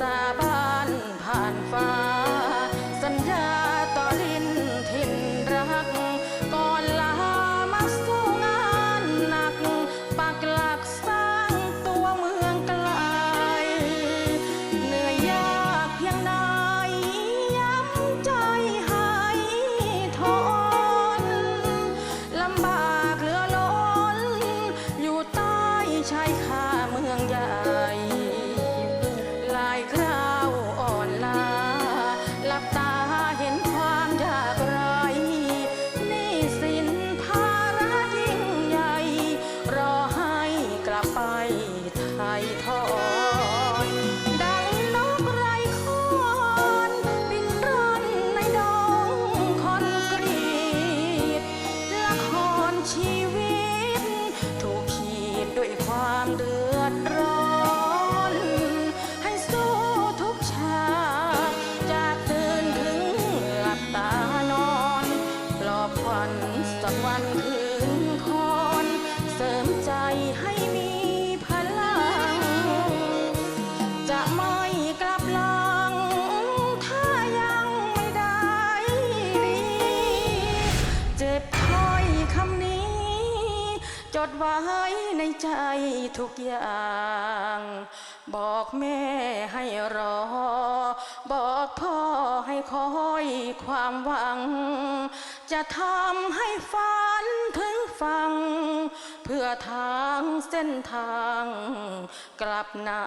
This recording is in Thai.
จาบานผ่านฟ้า สัญญาต่อดินถิ่นรัก ก่อนลามาสู้งานหนัก ปักหลักสร้างตัวเมืองไกล เหนื่อยยากเพีงใดย้ำใจให้ทนลำบากเหลือล้น อยู่ใต้ชายคา ด้วยความเดือดร้อน ให้สู้ทุกชาจากตื่นถึงหลับตานอนปลอบขวันสักวันคื จดไว้ในใจทุกอย่าง บอกแม่ให้รอ บอกพ่อให้คอยความหวัง จะทำให้ฝันถึงฟัง เพื่อทางเส้นทางกลับนา